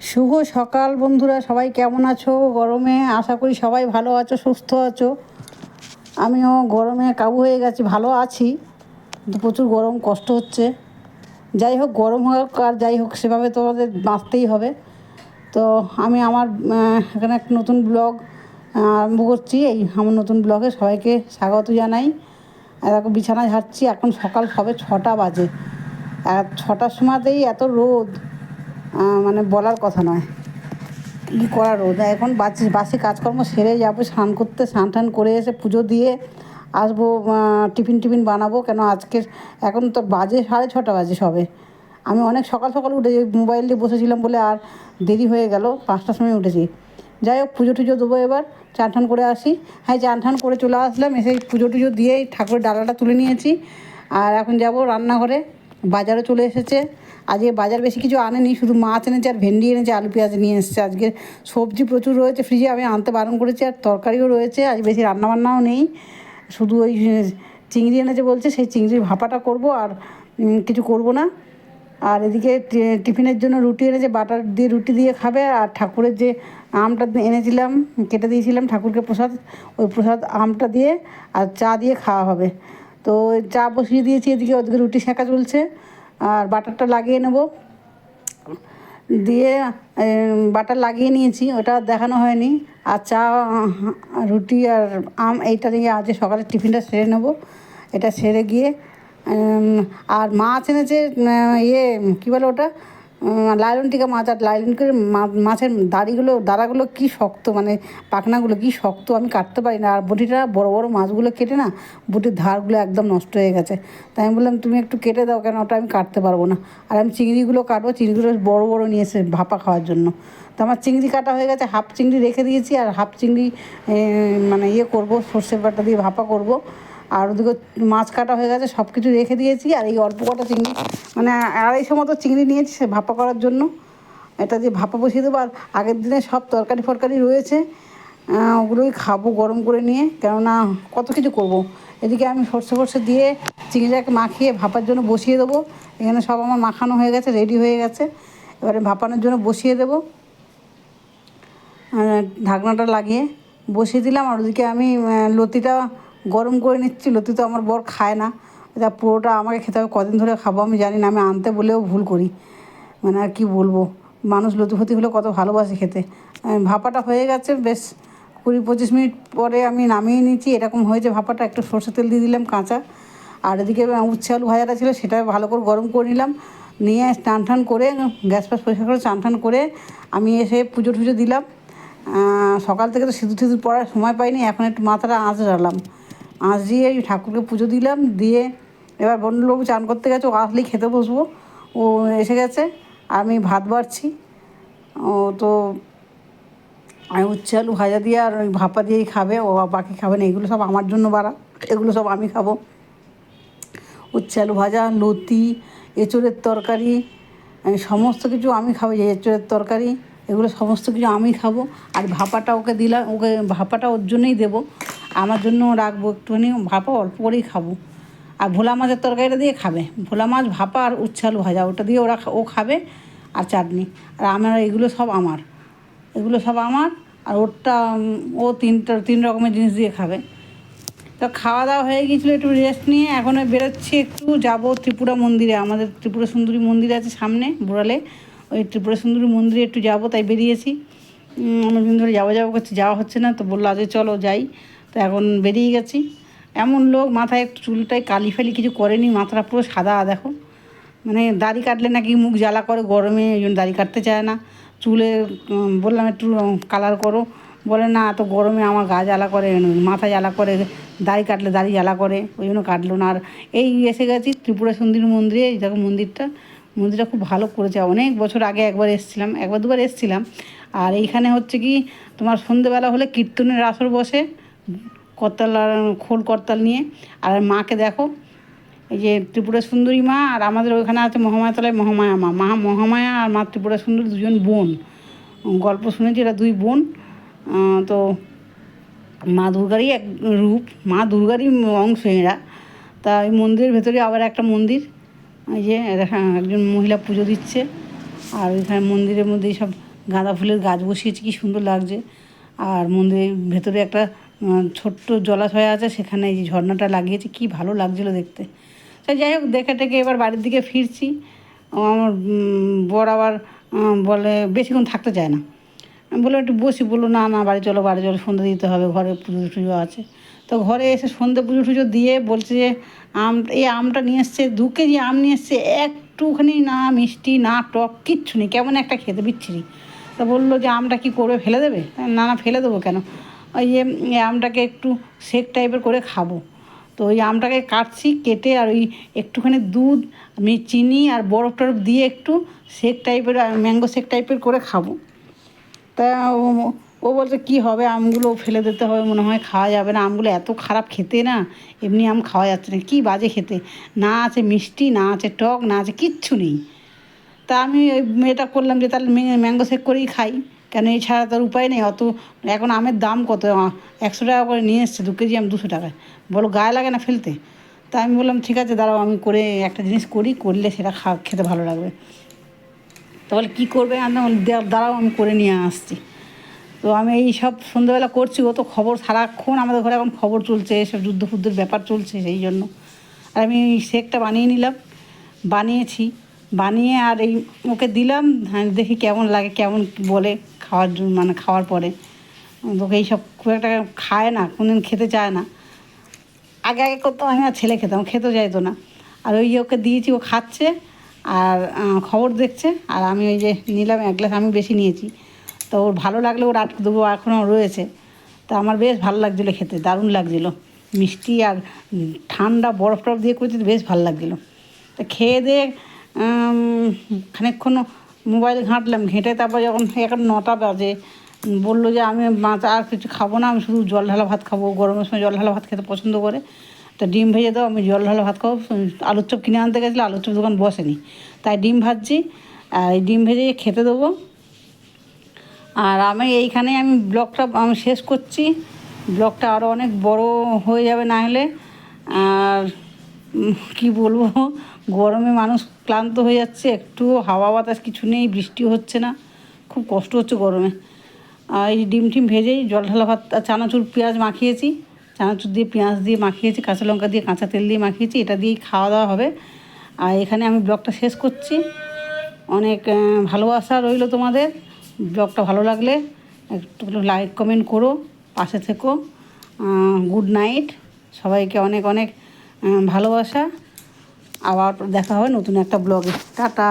শুভ সকাল বন্ধুরা, সবাই কেমন আছো? গরমে আশা করি সবাই ভালো আছো, সুস্থ আছো। আমিও গরমে কাবু হয়ে গেছি, ভালো আছি। কিন্তু প্রচুর গরম, কষ্ট হচ্ছে। যাই হোক, গরম হোক আর যাই হোক, সেভাবে তো আমাদের বাঁচতেই হবে। তো আমি আমার এখানে একটা নতুন ব্লগ আরম্ভ করছি। এই আমার নতুন ব্লগে সবাইকে স্বাগত জানাই। এখন বিছানা ঝাড়ছি এখন সকাল সবে ছটা বাজে। আর ছটার সময়তেই এত রোদ। মানে বলার কথা নয়। কী করা রোদ এখন বাসি বাসি কাজকর্ম সেরে যাব, স্নান করতে, স্নান টান করে এসে পুজো দিয়ে আসব টিফিন টিফিন বানাবো। কেন আজকে, এখন তো বাজে সাড়ে ছটা বাজে সবে। আমি অনেক সকাল সকাল উঠে মোবাইল নিয়ে বসেছিলাম বলে আর দেরি হয়ে গেল, পাঁচটার সময় উঠেছি। যাই হোক, পুজো টুজো দেবো এবার, চান টান করে আসি। হ্যাঁ চান টান করে চলে আসলাম, এসে পুজো টুজো দিয়েই ঠাকুরের ডালাটা তুলে নিয়েছি। আর এখন যাব রান্নাঘরে, বাজারও চলে এসেছে। আজকে বাজার বেশি কিছু আনেনি, শুধু মাছ এনেছে আর ভেন্ডি এনেছে, আলু পেঁয়াজ নিয়ে এসেছে। আজকে সবজি প্রচুর রয়েছে ফ্রিজে আমি আনতে বারণ করেছি আর তরকারিও রয়েছে, আজ বেশি রান্নাবান্নাও নেই। শুধু ওই চিংড়ি এনেছে বলছে, সেই চিংড়ির ভাপাটা করব আর কিছু করব না। আর এদিকে টিফিনের জন্য রুটি এনেছে, বাটার দিয়ে রুটি দিয়ে খাবে আর ঠাকুরের যে আমটা এনেছিলাম, কেটে দিয়েছিলাম ঠাকুরকে প্রসাদ, ওই প্রসাদ আমটা দিয়ে আর চা দিয়ে খাওয়া হবে। তো চা বসিয়ে দিয়েছি, এদিকে ওদিকে রুটি সেঁকা চলছে। আর বাটারটা লাগিয়ে নেব। দিয়ে বাটার লাগিয়ে নিয়েছি, ওটা দেখানো হয়নি। আর চা, রুটি আর আম, এইটা নিয়ে আজকে সকালে টিফিনটা সেরে নেব। এটা সেরে গিয়ে আর মাছ এনেছে ইয়ে কী বলে ওটা? উম, টিকা মাছ আর লাইলন করে মা- মাছের দাড়িগুলো দাঁড়াগুলো কী শক্ত মানে পাখনাগুলো কী শক্ত আমি কাটতে পারি না। আর বটিটা বড় বড় মাছগুলো কেটে না বটির ধারগুলো একদম নষ্ট হয়ে গেছে। তাই আমি বললাম তুমি একটু কেটে দাও কেন ওটা আমি কাটতে পারব না? আর আমি চিংড়িগুলো কাটবো চিংড়িগুলো বড় বড় নিয়েছে ভাপা খাওয়ার জন্য। তো আমার চিংড়ি কাটা হয়ে গেছে হাফ চিংড়ি রেখে দিয়েছি আর হাফ চিংড়ি মানে ইয়ে করব সর্ষে বাটা দিয়ে ভাপা করব। আর ওদিকে মাছ কাটা হয়ে গেছে সব কিছু রেখে দিয়েছি, আর এই অল্প কটা চিংড়ি মানে আড়াইশো মতো চিংড়ি নিয়েছি সে ভাপা করার জন্য। এটা দিয়ে ভাপা বসিয়ে দেবো, আর আগের দিনে সব তরকারি ফরকারি রয়েছে ওগুলোই খাব গরম করে নিয়ে, কেননা কত কিছু করব। এদিকে আমি সর্ষে ফর্ষে দিয়ে চিংড়িটাকে মাখিয়ে ভাপার জন্য বসিয়ে দেবো। এখানে সব আমার মাখানো হয়ে গেছে, রেডি হয়ে গেছে। এবারে ভাপানোর জন্য বসিয়ে দেবো। ঢাকনাটা লাগিয়ে বসিয়ে দিলাম, আর ওদিকে আমি লতিটা গরম করে নিচ্ছি লতি তো আমার বর খায় না। এটা পুরোটা আমাকে খেতে হবে, কদিন ধরে খাব, আমি জানি না, আমি আনতে বলেও ভুল করি। মানে আর কী বলব? মানুষ লতি ফতি হলে কত ভালোবাসে খেতে। ভাপাটা হয়ে গেছে, বেশ। কুড়ি পঁচিশ মিনিট পরে আমি নামিয়ে নিয়েছি, এরকম হয়েছে ভাপাটা। একটু সর্ষে তেল দিয়ে দিলাম, কাঁচা। আর এদিকে উচ্ছে আলু ভাজাটা ছিল, সেটা ভালো করে গরম করে নিলাম। নিয়ে স্নান টান করে, গ্যাস ফ্যাস পরিষ্কার করে স্নান টান করে আমি এসে পুজো টুজো দিলাম। সকাল থেকে তো সিঁদুর টিঁদুর পড়ার সময় পাইনি, এখন একটু মাথাটা আঁচ ডালাম আঁচ দিয়ে ঠাকুরকে পুজো দিলাম, দিয়ে এবার বন্ধুবাবু চান করতে গেছে, ও আসলেই খেতে বসবো। ও এসে গেছে, আমি ভাত বাড়ছি। ও তো আমি উচ্ছে আলু ভাজা দিয়ে আর ওই ভাপা দিয়েই খাবে, ও বাকি খাবে না, এগুলো সব আমার জন্য বাড়া, এগুলো সব আমি খাব। উচ্ছে আলু ভাজা, লতি, এঁচোড়ের তরকারি সমস্ত কিছু আমি খাব যে এঁচোড়ের তরকারি, এগুলো সমস্ত কিছু আমি খাব। আর ভাপাটা ওকে দিলাম, ওকে ভাপাটা ওর জন্যই দেবো। আমার জন্য রাখব একটুখানি ভাপা, অল্প করেই খাব। আর ভোলা মাছের তরকারিটা দিয়ে খাবে। ভোলা মাছ, ভাপা আর উচ্ছে আলু ভাজা, ওটা দিয়ে ওরা ও খাবে আর চাটনি। আর আমার এগুলো সব আমার। এগুলো সব আমার আর ওরটা ও তিনটা, তিন রকমের জিনিস দিয়ে খাবে। তো খাওয়া দাওয়া হয়ে গিয়েছিল, একটু রেস্ট নিয়ে। এখন ওই বেরোচ্ছি একটু, যাব ত্রিপুরা মন্দিরে। আমাদের ত্রিপুরা সুন্দরী মন্দির আছে সামনে, বোড়ালে। ওই ত্রিপুরা সুন্দরী মন্দিরে একটু যাব, তাই বেরিয়েছি। অনেকদিন ধরে যাব যাব করছি, যাওয়া হচ্ছে না। তো বলল আজকে চলো যাই। তো এখন বেরিয়ে গেছি। এমন লোক মাথায় একটু চুলটায় কালি ফালি কিছু করেনি, মাথাটা পুরো সাদা, দেখো। মানে দাড়ি কাটলে নাকি মুখ জ্বালা করে গরমে ওই জন্য দাড়ি কাটতে চায় না। চুলে বললাম একটু কালার করো। বলে, না, এত গরমে আমার গা জ্বালা করে মাথা জ্বালা করে, দাড়ি কাটলে দাড়ি জ্বালা করে, ওই জন্য কাটলো না। আর এই এসে গেছি ত্রিপুরা সুন্দরী মন্দিরে, এই দেখো মন্দিরটা। মন্দিরটা খুব ভালো করেছে। অনেক বছর আগে একবার এসেছিলাম, একবার দুবার এসেছিলাম। আর এইখানে হচ্ছে কি, তোমার সন্ধেবেলা হলে কীর্তনের আসর বসে। করতাল আর খোল করতাল নিয়ে। আর মাকে দেখো, এই যে ত্রিপুরা সুন্দরী মা আর আমাদের ওইখানে আছে মহামায়াতলায় মহামায়া মা। মা মহামায়া আর মা ত্রিপুরা সুন্দরী দুজন বোন। গল্প শুনেছি, এরা দুই বোন। তো মা দুর্গারই এক রূপ, মা দুর্গারই অংশ এরা। তা এই মন্দিরের ভেতরে আবার একটা মন্দির, এই যে এরা- একজন মহিলা পুজো দিচ্ছে। আর ওইখানে মন্দিরের মধ্যে সব গাঁদা ফুলের গাছ বসিয়েছে, কি সুন্দর লাগছে। আর মন্দিরের ভেতরে একটা ছোট্ট জলাশয় আছে, সেখানে এই যে ঝর্ণাটা লাগিয়েছে, কি ভালো লাগছিল দেখতে। তো যাই হোক, দেখে টেকে এবার বাড়ির দিকে ফিরছি। আমার বর আবার বলে বেশিক্ষণ থাকতে চায় না। বললাম, একটু বসি। বলল, না না, বাড়ি চলো বাড়ি চলো সন্ধ্যে দিতে হবে, ঘরে পুজো টুজো আছে। তো ঘরে এসে সন্ধ্যে পুজো টুজো দিয়ে বলছে যে, আম, এই আমটা নিয়ে এসছে, দু কেজি আম নিয়ে এসছে, একটুখানি না মিষ্টি, না টক, কিচ্ছু নেই, কেমন একটা খেতে বিচ্ছিরি। তা বলল যে, আমটা কি করবে ফেলে দেবে? না না, ফেলে দেবো কেন? ওই আমটাকে একটু শেক টাইপের করে খাব। তো ওই আমটাকে কাটছি, কেটে আর ওই একটুখানি দুধ, আমি চিনি আর বরফ টরফ দিয়ে একটু শেক টাইপের ম্যাঙ্গো শেক টাইপের করে খাব। তা ও- ও বলছে, কী হবে? আমগুলো ফেলে দিতে হবে, মনে হয় খাওয়া যাবে না। আমগুলো এত খারাপ খেতে না, এমনি আম খাওয়া যাচ্ছে না। কী বাজে খেতে? না আছে মিষ্টি, না আছে টক, না আছে কিচ্ছু নেই। তা আমি ওই এটা করলাম যে, তাহলে ম্যাঙ্গো শেক করেই খাই। কেন এছাড়া তার উপায় নেই? অত এখন আমের দাম কত? একশো টাকা করে নিয়ে এসছে, দু কেজি আম দুশো টাকায়। বলো গায়ে লাগে না ফেলতে? তা আমি বললাম, ঠিক আছে, দাঁড়াও, আমি করে একটা জিনিস করি, করলে সেটা খা, খেতে ভালো লাগবে। তো বলে, কী করবে? দাঁড়াও আমি করে নিয়ে আসছি। তো আমি এই সব সন্ধ্যেবেলা করছি, ও তো খবর সারাক্ষণ আমাদের ঘরে এখন খবর চলছে এসব যুদ্ধ ফুদ্ধের ব্যাপার চলছে সেই জন্য। আর আমি শেকটা বানিয়ে নিলাম, বানিয়েছি, বানিয়ে আর এই ওকে দিলাম হ্যাঁ দেখি কেমন লাগে, কেমন বলে। খাওয়ার মানে খাওয়ার পরে। তোকে এইসব খুব একটা খায় না, কোনদিন খেতে চায় না। আগে আগে করতাম, আমি আর ছেলে খেতাম, খেতেও চাইতো না। আর ওই ওকে দিয়েছি, ও খাচ্ছে, আর খবর দেখছে, আর আমি ওই যে নিলাম, এক গ্লাস আমি বেশি নিয়েছি। তো ওর ভালো লাগলে ওর আটকে দেবো এখনও রয়েছে। তা আমার বেশ ভালো লাগছিল খেতে, দারুণ লাগছিল। মিষ্টি আর ঠান্ডা বরফ টরফ দিয়ে করছি, বেশ ভালো লাগছিল। তা খেয়ে দিয়ে খানিকক্ষণ মোবাইল ঘাঁটলাম, ঘেঁটে তারপর যখন এখন নটা বাজে, বলল যে আমি মাছ আর কিছু খাব না, আমি শুধু জল ঢালা ভাত খাব, গরমের সময় জল ঢালা ভাত খেতে পছন্দ করে। তো ডিম ভেজে দাও, আমি জল ঢালা ভাত খাব, আলুর চপ কিনে আনতে গেছিল, আলুর চপ দোকান বসেনি। তাই ডিম ভাজছি, আর এই ডিম ভেজে খেতে দেবো। আর আমি এইখানে আমি ব্লগটা আমি শেষ করছি। ব্লগটা আরও অনেক বড় হয়ে যাবে না হলে, আর কি বলব? গরমে মানুষ ক্লান্ত হয়ে যাচ্ছে একটু হাওয়া বাতাস কিছু নেই, বৃষ্টি হচ্ছে না, খুব কষ্ট হচ্ছে গরমে। আর এই ডিম টিম ভেজেই জল ঢালা ভাত চানাচুর পেঁয়াজ মাখিয়েছি, চানাচুর দিয়ে পেঁয়াজ দিয়ে মাখিয়েছি, কাঁচা লঙ্কা দিয়ে কাঁচা তেল দিয়ে মাখিয়েছি, এটা দিয়েই খাওয়া দাওয়া হবে। আর এখানে আমি ব্লগটা শেষ করছি। অনেক ভালোবাসা রইল তোমাদের। ব্লগটা ভালো লাগলে একটু লাইক, কমেন্ট করো, পাশে থেকো। Good night. সবাইকে অনেক অনেক ভালোবাসা। আবার দেখা হবে নতুন একটা ব্লগে। টাটা।